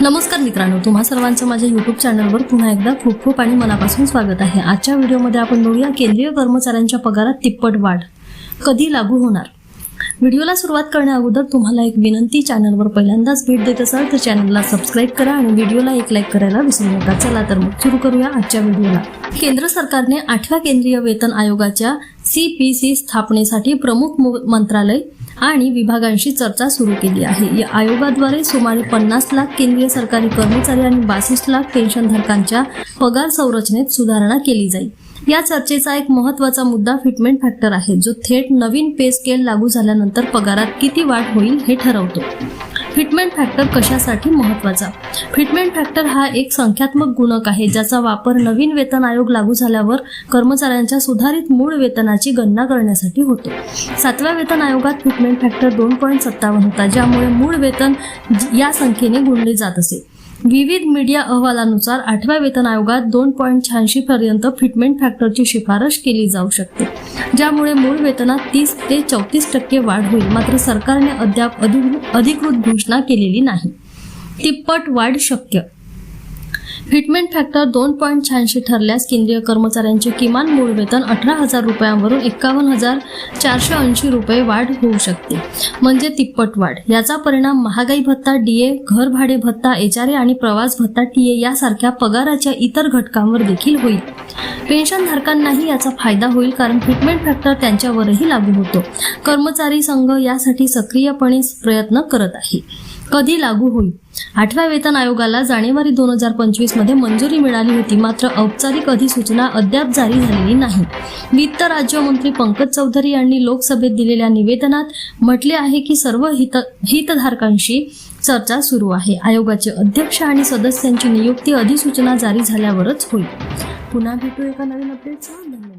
नमस्कार मित्रांनो तुम्हा सर्वांचं माझ्या युट्यूब चॅनलवर पुन्हा एकदा खूप खूप आणि मनापासून स्वागत आहे. आजच्या व्हिडिओमध्ये आपण बघूया केंद्रीय कर्मचाऱ्यांच्या पगारात तिप्पट वाढ कधी लागू होणार? व्हिडिओला सुरुवात करण्या अगोदर तुम्हाला एक विनंती चॅनलवर पहिल्यांदाच भेट देत असाल तर चॅनलला सबस्क्राईब करा आणि व्हिडिओला एक लाईक करायला विसरू नका. चला तर मग सुरू करूया आजच्या व्हिडिओला. केंद्र सरकारने आठव्या केंद्रीय वेतन आयोगाच्या सी पी सी स्थापनेसाठी प्रमुख मंत्रालय आणि विभागांशी चर्चा सुरू केली आहे. या आयोगाद्वारे सुमारे पन्नास लाख केंद्रीय सरकारी कर्मचारी आणि बासष्ट लाख पेन्शनधारकांच्या पगार संरचनेत सुधारणा केली जाईल. या चर्चेचा एक महत्त्वाचा मुद्दा फिटमेंट फॅक्टर आहे जो थेट नवीन पे स्केल लागू झाल्यानंतर पगारात किती वाढ होईल हे ठरवतो. फिटमेंट फॅक्टर कशासाठी महत्त्वाचा? फिटमेंट फॅक्टर हा एक संख्यात्मक गुणक आहे ज्याचा वापर नवीन वेतन आयोग लागू झाल्यावर कर्मचाऱ्यांच्या सुधारित मूळ वेतनाची गणना करण्यासाठी होतो. सातव्या वेतन आयोगात फिटमेंट फॅक्टर दोन पॉईंट सत्तावन्न होता ज्यामुळे मूळ वेतन या संख्येने गुणले जात असे. विविध मीडिया अहवालानुसार आठव्या वेतन आयोगात दोन पॉईंट शहाऐंशी पर्यंत फिटमेंट फॅक्टरची शिफारस केली जाऊ शकते. ज्यामुळे मूळ वेतनात तीस ते चौतीस टक्के वाढ होईल. मात्र सरकारने अद्याप अधिकृत घोषणा केलेली नाही. तिप्पट वाढ शक्य. फिटमेंट फॅक्टर दोन पॉईंट शहाऐंशी ठरल्यास केंद्रीय कर्मचाऱ्यांचे किमान मूळ वेतन अठरा हजार रुपयांवरून एकावन्न हजार चारशे ऐंशी रुपये वाढ होऊ शकते. म्हणजे तिप्पट वाढ. याचा परिणाम महागाई भत्ता डीए घर भाडे भत्ता एचआरए आणि प्रवास भत्ता टीए यासारख्या पगाराच्या इतर घटकांवर देखील होईल. पेन्शनधारकांनाही याचा फायदा होईल कारण फिटमेंट फॅक्टर त्यांच्यावरही लागू होतो. कर्मचारी संघ यासाठी सक्रियपणे प्रयत्न करत आहे. कधी लागू होईल? आठव्या वेतन आयोगाला जानेवारी दोन हजार पंचवीसमध्ये मंजुरी मिळाली होती मात्र औपचारिक अधिसूचना अद्याप जारी झालेली नाही. वित्त राज्यमंत्री पंकज चौधरी यांनी लोकसभेत दिलेल्या निवेदनात म्हटले आहे की सर्व हित हितधारकांशी चर्चा सुरू आहे. आयोगाचे अध्यक्ष आणि सदस्यांची नियुक्ती अधिसूचना जारी झाल्यावरच होईल. पुन्हा भेटू एका नवीन अपडेटसह धन्यवाद